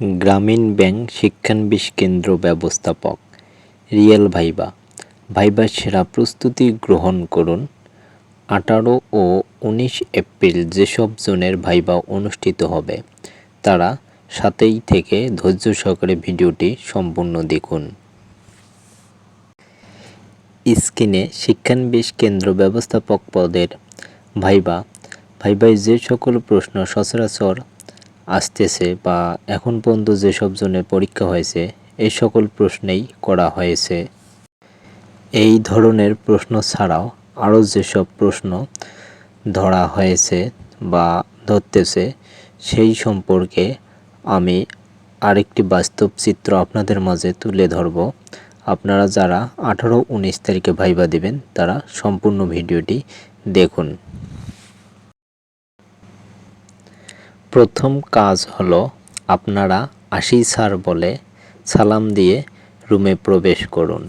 গ্রামীণ ব্যাংক শিক্ষানবিশ কেন্দ্র ব্যবস্থাপক রিয়েল ভাইবা। ভাইবা সেরা প্রস্তুতি গ্রহণ করুন। আঠারো ও উনিশ এপ্রিল যেসব জনের ভাইবা অনুষ্ঠিত হবে, তারা সাতই থেকে ধৈর্য সহকারে ভিডিওটি সম্পূর্ণ দেখুন। স্ক্রিনে শিক্ষানবিশ কেন্দ্র ব্যবস্থাপক পদের ভাইবা। ভাইবায় যে সকল প্রশ্ন সচরাচর আসতেছে বা এখন পর্যন্ত যেসব জনের পরীক্ষা হয়েছে, এই সকল প্রশ্নেই করা হয়েছে। এই ধরনের প্রশ্ন ছাড়াও আরও যেসব প্রশ্ন ধরা হয়েছে বা ধরতেছে, সেই সম্পর্কে আমি আরেকটি বাস্তব চিত্র আপনাদের মাঝে তুলে ধরব। আপনারা যারা আঠারো উনিশ তারিখে ভাইবা দিবেন, তারা সম্পূর্ণ ভিডিওটি দেখুন। প্রথম কাজ হলো আপনারা আশি স্যার বলে সালাম দিয়ে রুমে প্রবেশ করুন।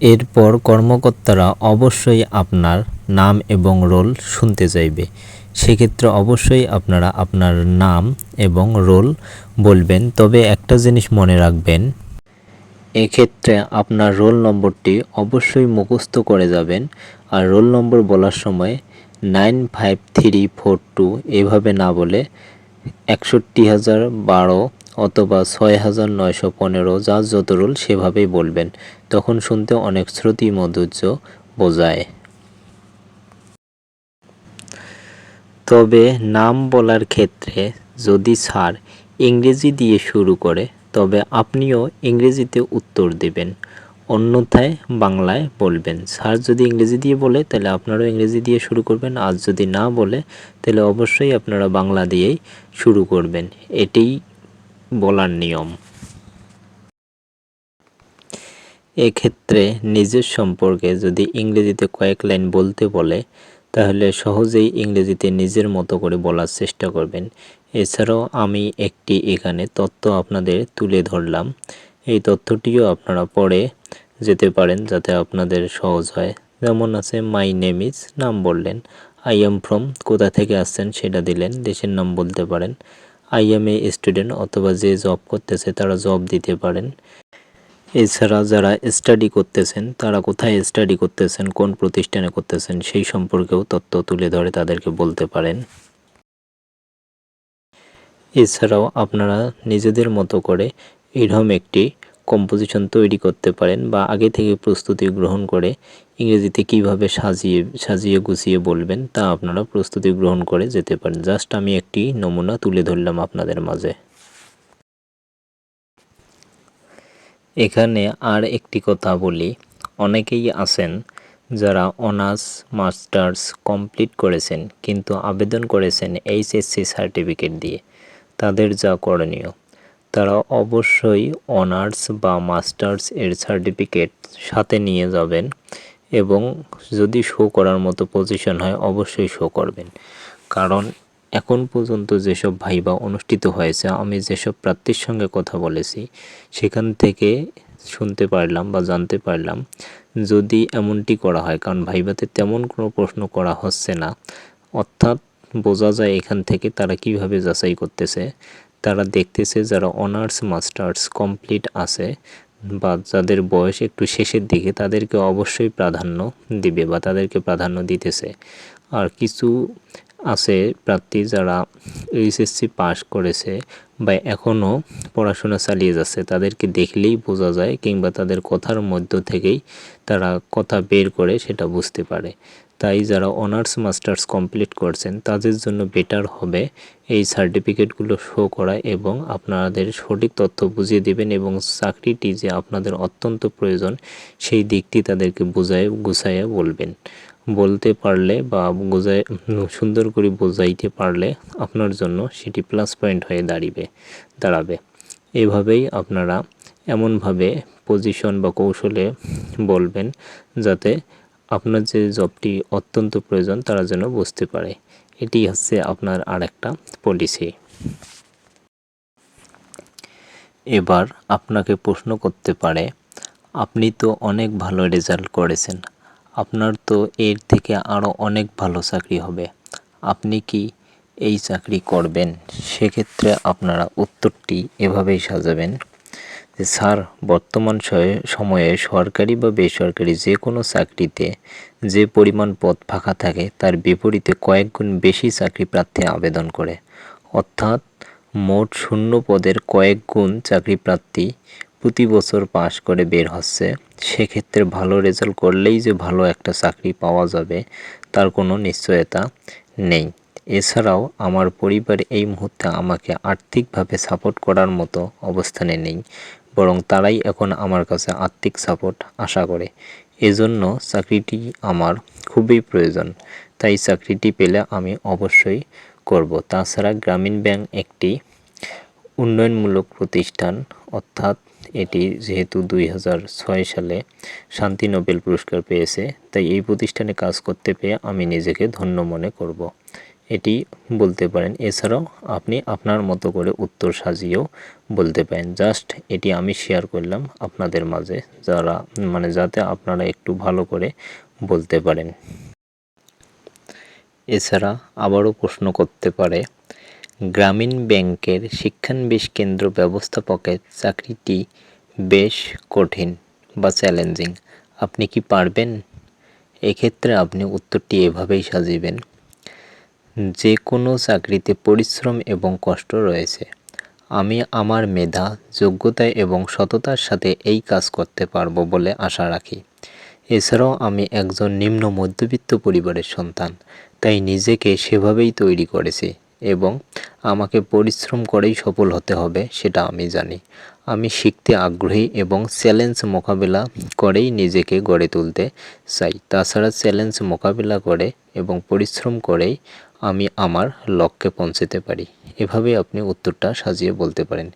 এরপর কর্মকর্তারা অবশ্যই আপনার নাম এবং রোল শুনতে চাইবে। সেক্ষেত্রে অবশ্যই আপনারা আপনার নাম এবং রোল বলবেন। তবে একটা জিনিস মনে রাখবেন এক্ষেত্রে আপনার রোল নম্বরটি অবশ্যই মুখস্থ করে যাবেন আর রোল নম্বর বলার সময় nine five three four two এভাবে না বলে একষট্টি হাজার বারো অথবা ছয় হাজার নয়শো পনেরো যা যত রোল সেভাবেই বলবেন। তখন শুনতে অনেক শ্রুতি মধুর্য বোঝায়। তবে নাম বলার ক্ষেত্রে যদি স্যার ইংরেজি দিয়ে শুরু করে তবে আপনিও ইংরেজিতে উত্তর দেবেন। অন্যথায় বাংলায় বলবেন। স্যার যদি ইংরেজি দিয়ে বলে, তাহলে আপনারাও ইংরেজি দিয়ে শুরু করবেন। আর যদি না বলে, তাহলে অবশ্যই আপনারা বাংলা দিয়েই শুরু করবেন। এটাই বলার নিয়ম। এক্ষেত্রে নিজের সম্পর্কে যদি ইংরেজিতে কয়েক লাইন বলতে বলে তাহলে সহজেই ইংরেজিতে নিজের মতো করে বলার চেষ্টা করবেন। এছাড়াও আমি একটি এখানে তথ্য আপনাদের তুলে ধরলাম। এই তথ্যটিও আপনারা পড়ে যেতে পারেন যাতে আপনাদের সহজ হয়। যেমন আছে মাই নেম ইজ নাম বললেন। আই এম ফ্রম কোথা থেকে আসছেন সেটা দিলেন, দেশের নাম বলতে পারেন। আই এম এ স্টুডেন্ট অথবা যে জব করতেছে তারা জব দিতে পারেন। এছাড়া যারা স্টাডি করতেছেন, তারা কোথায় স্টাডি করতেছেন, কোন প্রতিষ্ঠানে করতেছেন, সেই সম্পর্কেও তথ্য তুলে ধরে তাদেরকে বলতে পারেন। এছাড়াও আপনারা নিজেদের মতো করে এরকম একটি কম্পোজিশন তৈরি করতে পারেন বা আগে থেকে প্রস্তুতি গ্রহণ করে ইংরেজিতে কীভাবে সাজিয়ে সাজিয়ে গুছিয়ে বলবেন তা আপনারা প্রস্তুতি গ্রহণ করে যেতে পারেন। জাস্ট আমি একটি নমুনা তুলে ধরলাম আপনাদের মাঝে। এখানে আর একটি কথা বলি। অনেকেই আছেন যারা অনার্স, মাস্টার্স কমপ্লিট করেছেন কিন্তু আবেদন করেছেন এইচএসসি সার্টিফিকেট দিয়ে। তাদের যা করণীয়, তারা অবশ্যই অনার্স বা মাস্টার্স এর সার্টিফিকেট সাথে নিয়ে যাবেন এবং যদি শো করার মতো পজিশন হয় অবশ্যই শো করবেন। কারণ এখন পর্যন্ত যেসব ভাইবা অনুষ্ঠিত হয়েছে, আমি যেসব প্রার্থীর সঙ্গে কথা বলেছি, সেখান থেকে শুনতে পারলাম বা জানতে পারলাম যদি এমনটি করা হয়, কারণ ভাইবাতে তেমন কোনো প্রশ্ন করা হচ্ছে না। অর্থাৎ বোঝা যায় এখান থেকে তারা কীভাবে যাচাই করতেছে। তারা দেখতেছে যারা অনার্স, মাস্টার্স কমপ্লিট আছে বা যাদের বয়স একটু শেষের দিকে, তাদেরকে অবশ্যই প্রাধান্য দিবে বা তাদেরকে প্রাধান্য দিতেছে। আর কিছু আছে প্রার্থী যারা এইচএসসি পাশ করেছে বা এখনও পড়াশোনা চালিয়ে যাচ্ছে, তাদেরকে দেখলেই বোঝা যায় কিংবা তাদের কথার মধ্য থেকেই তারা কথা বের করে সেটা বুঝতে পারে। তাই যারা অনার্স মাস্টার্স কমপ্লিট করছেন, তাদের জন্য বেটার হবে এই সার্টিফিকেটগুলো শো করা এবং আপনাদের সঠিক তথ্য বুঝিয়ে দেবেন এবং চাকরিটি যে আপনাদের অত্যন্ত প্রয়োজন, সেই দিকটি তাদেরকে বোঝায়, গুছাইয়া বলবেন। বলতে পারলে বা বোঝায়, সুন্দর করে বোঝাইতে পারলে আপনার জন্য সেটি প্লাস পয়েন্ট হয়ে দাঁড়িবে, দাঁড়াবে। এভাবেই আপনারা এমনভাবে পজিশন বা কৌশলে বলবেন যাতে আপনার যে জবটি অত্যন্ত প্রয়োজন তারা যেন বুঝতে পারে। এটি হচ্ছে আপনার আর একটা পলিসি এবার আপনাকে প্রশ্ন করতে পারে, আপনি তো অনেক ভালো রেজাল্ট করেছেন। আপনার তো এর থেকে আরও অনেক ভালো চাকরি হবে। আপনি কি এই চাকরি করবেন? সেক্ষেত্রে আপনারা উত্তরটি এভাবেই সাজাবেন যে, স্যার, বর্তমান সময়ে সরকারি বা বেসরকারি যে কোনো চাকরিতে যে পরিমাণ পদ ফাঁকা থাকে, তার বিপরীতে কয়েক গুণ বেশি চাকরি প্রার্থী আবেদন করে। অর্থাৎ মোট শূন্য পদের কয়েক গুণ চাকরি প্রার্থী প্রতি বছর পাশ করে বের হচ্ছে, সেক্ষেত্রে ভালো রেজাল্ট করলেই যে ভালো একটা চাকরি পাওয়া যাবে, তার কোনো নিশ্চয়তা নেই। এছাড়াও আমার পরিবার এই মুহূর্তে আমাকে আর্থিকভাবে সাপোর্ট করার মতো অবস্থানে নেই, বরং তারাই এখন আমার কাছে আর্থিক সাপোর্ট আশা করে। এজন্য চাকরিটি আমার খুবই প্রয়োজন, তাই চাকরিটি পেলে আমি অবশ্যই করব। তাছাড়া গ্রামীণ ব্যাংক একটি উন্নয়নমূলক প্রতিষ্ঠান, অর্থাৎ এটি যেহেতু দুই হাজার ছয় সালে শান্তি নোবেল পুরস্কার পেয়েছে, তাই এই প্রতিষ্ঠানে কাজ করতে পেয়ে আমি নিজেকে ধন্য মনে করব। এটি বলতে পারেন, এছাড়াও আপনি আপনার মতো করে উত্তর সাজিয়েও বলতে পারেন, জাস্ট এটি আমি শেয়ার করলাম আপনাদের মাঝে, যারা মানে যাতে আপনারা একটু ভালো করে বলতে পারেন। এছাড়া আবারও প্রশ্ন করতে পারে গ্রামীণ ব্যাংকের শিক্ষানবিশ কেন্দ্র ব্যবস্থাপকের চাকরিটি বেশ কঠিন বা চ্যালেঞ্জিং। আপনি কি পারবেন? এক্ষেত্রে আপনি উত্তরটি এভাবেই সাজিবেন। যে কোনো চাকরিতে পরিশ্রম এবং কষ্ট রয়েছে। আমি আমার মেধা, যোগ্যতা এবং সততার সাথে এই কাজ করতে পারব বলে আশা রাখি। এছাড়াও আমি একজন নিম্ন মধ্যবিত্ত পরিবারের সন্তান, তাই নিজেকে সেভাবেই তৈরি করেছি। এবং আমাকে পরিশ্রম করেই সফল হতে হবে, সেটা আমি জানি। আমি শিখতে আগ্রহী এবং চ্যালেঞ্জ মোকাবিলা করেই নিজেকে গড়ে তুলতে চাই। তাছাড়া চ্যালেঞ্জ মোকাবিলা করে এবং পরিশ্রম করেই আমি আমার লক্ষ্যে পৌঁছতে পারি। এভাবে আপনি উত্তরটা সাজিয়ে বলতে পারেন।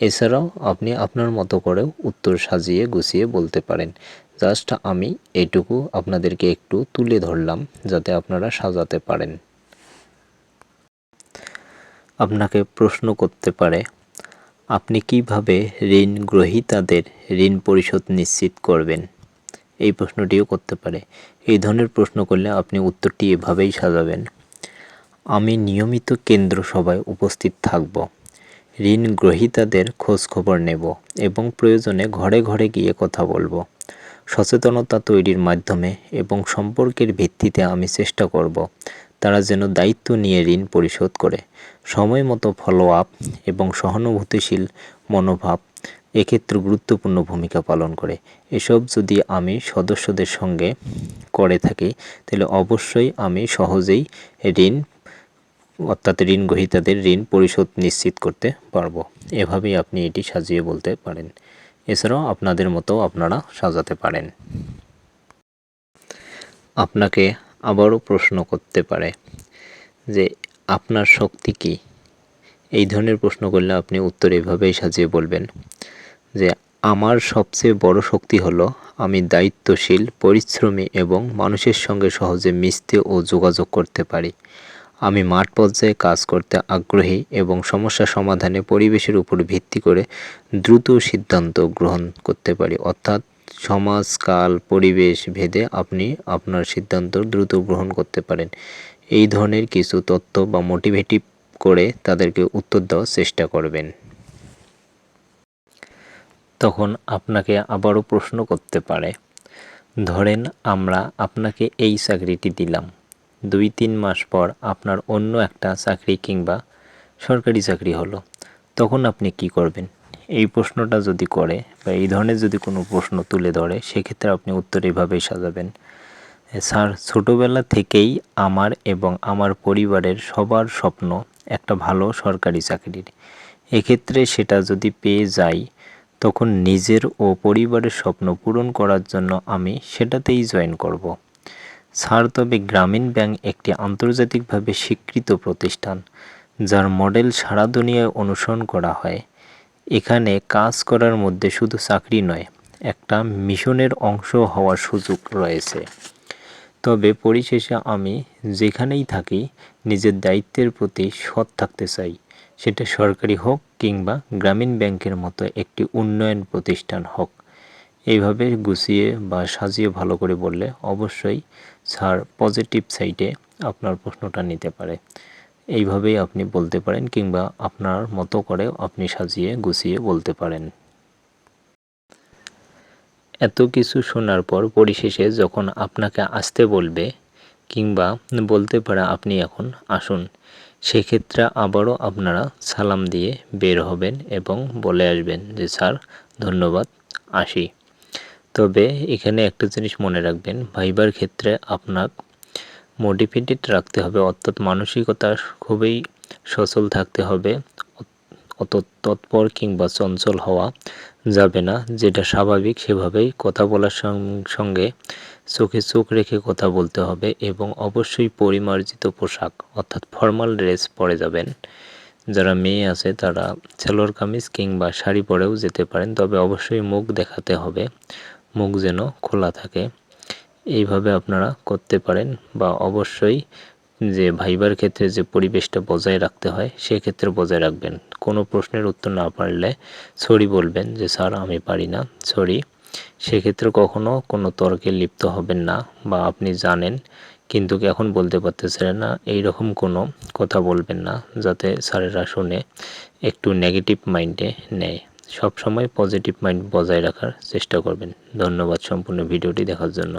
এছাড়াও আপনি আপনার মতো করেও উত্তর সাজিয়ে গুছিয়ে বলতে পারেন। জাস্ট আমি এইটুকু আপনাদেরকে একটু তুলে ধরলাম, যাতে আপনারা সাজাতে পারেন। আপনাকে প্রশ্ন করতে পারে, আপনি কীভাবে ঋণ গ্রহীতাদের ঋণ পরিশোধ নিশ্চিত করবেন? এই প্রশ্নটিও করতে পারে। এই ধরনের প্রশ্ন করলে আপনি উত্তরটি এভাবেই সাজাবেন। আমি নিয়মিত কেন্দ্র সভায় উপস্থিত থাকব। ঋণ গ্রহীতাদের খোঁজ খবর নেব এবং প্রয়োজনে ঘরে ঘরে গিয়ে কথা বলব। সচেতনতা তৈরির মাধ্যমে এবং সম্পর্কের ভিত্তিতে আমি চেষ্টা করব। তারা যেন দায়িত্ব নিয়ে ঋণ পরিশোধ করে। সময় মতো ফলো আপ এবং সহানুভূতিশীল মনোভাব এক্ষেত্রে গুরুত্বপূর্ণ ভূমিকা পালন করে। এসব যদি আমি সদস্যদের সঙ্গে করে থাকি, তাহলে অবশ্যই আমি সহজেই ঋণ, অর্থাৎ ঋণ গ্রহীতাদের ঋণ পরিশোধ নিশ্চিত করতে পারব। এভাবেই আপনি এটি সাজিয়ে বলতে পারেন। এছাড়াও আপনাদের মতো আপনারা সাজাতে পারেন। আপনাকে আবারও প্রশ্ন করতে পারে যে, আপনার শক্তি কি? এই ধরনের প্রশ্ন করলে আপনি উত্তর এভাবেই সাজিয়ে বলবেন যে, আমার সবচেয়ে বড় শক্তি হলো আমি দায়িত্বশীল, পরিশ্রমী এবং মানুষের সঙ্গে সহজে মিশতে ও যোগাযোগ করতে পারি। আমি মাঠ পর্যায়ে কাজ করতে আগ্রহী এবং সমস্যা সমাধানে পরিবেশের উপর ভিত্তি করে দ্রুত সিদ্ধান্ত গ্রহণ করতে পারি। অর্থাৎ সমাজ, কাল, পরিবেশ ভেদে আপনি আপনার সিদ্ধান্ত দ্রুত গ্রহণ করতে পারেন। এই ধরনের কিছু তথ্য বা মোটিভেটিভ করে তাদেরকে উত্তর দেওয়ার চেষ্টা করবেন। তখন আপনাকে আবারও প্রশ্ন করতে পারে, ধরেন আমরা আপনাকে এই চাকরিটি দিলাম। দুই, তিন মাস পর আপনার অন্য একটা চাকরি কিংবা সরকারি চাকরি হলো। তখন আপনি কি করবেন? এই প্রশ্নটা যদি করে বা এই ধরনের যদি কোনো প্রশ্ন তুলে ধরে, সেক্ষেত্রে আপনি উত্তর এভাবেই সাজাবেন। স্যার, ছোটোবেলা থেকেই আমার এবং আমার পরিবারের সবার স্বপ্ন একটা ভালো সরকারি চাকরির। এক্ষেত্রে সেটা যদি পেয়ে যাই, তখন নিজের ও পরিবারের স্বপ্ন পূরণ করার জন্য আমি সেটাতেই জয়েন করব। স্যার, তবে গ্রামীণ ব্যাংক একটি আন্তর্জাতিকভাবে স্বীকৃত প্রতিষ্ঠান, যার মডেল সারা দুনিয়ায় অনুসরণ করা হয়। এখানে কাজ করার মধ্যে শুধু চাকরি নয়, একটা মিশনের অংশ হওয়ার সুযোগ রয়েছে। তবে পরিশেষে আমি যেখানেই থাকি, নিজের দায়িত্বের প্রতি সৎ থাকতে চাই। সেটা সরকারি হোক কিংবা গ্রামীণ ব্যাংকের মতো একটি উন্নয়ন প্রতিষ্ঠান হোক। এইভাবে গুছিয়ে বা সাজিয়ে ভালো করে বললে অবশ্যই স্যার পজিটিভ সাইডে আপনার প্রশ্নটা নিতে পারে। এইভাবেই আপনি বলতে পারেন কিংবা আপনার মতো করে আপনি সাজিয়ে গুছিয়ে বলতে পারেন। এত কিছু শোনার পর পরিশেষে যখন আপনাকে আসতে বলবে কিংবা বলতে পারে আপনি এখন আসুন, সেক্ষেত্রে আবারও আপনারা সালাম দিয়ে বের হবেন এবং বলে আসবেন যে, স্যার, ধন্যবাদ, আসি। তবে এখানে একটা জিনিস মনে রাখবেন, ভাইবার ক্ষেত্রে আপনার মোটিভেটেড রাখতে হবে। অর্থাৎ মানসিকতা খুবই সচল থাকতে হবে। অত তৎপর কিংবা চঞ্চল হওয়া যাবে না। যেটা স্বাভাবিক, সেভাবেই কথা বলার সঙ্গে চোখে চোখ রেখে কথা বলতে হবে এবং অবশ্যই পরিমার্জিত পোশাক, অর্থাৎ ফর্মাল ড্রেস পরে যাবেন। যারা মেয়ে আছে, তারা সেলোর কামিজ কিংবা শাড়ি পরেও যেতে পারেন, তবে অবশ্যই মুখ দেখাতে হবে। মুখ যেন খোলা থাকে। এইভাবে আপনারা করতে পারেন বা অবশ্যই যে ভাইবার ক্ষেত্রে যে পরিবেশটা বজায় রাখতে হয়, সেক্ষেত্রে বজায় রাখবেন। কোনো প্রশ্নের উত্তর না পারলে সরি বলবেন যে, স্যার, আমি পারি না, সরি। সেক্ষেত্রে কখনো কোনো তর্কে লিপ্ত হবেন না বা আপনি জানেন কিন্তু এখন বলতে পারতেছিলেন না এই রকম কোনো কথা বলবেন না যাতে স্যারেরা শুনে একটু নেগেটিভ মাইন্ডে নেয়। সব সময় পজিটিভ মাইন্ড বজায় রাখার চেষ্টা করবেন। ধন্যবাদ সম্পূর্ণ ভিডিওটি দেখার জন্য।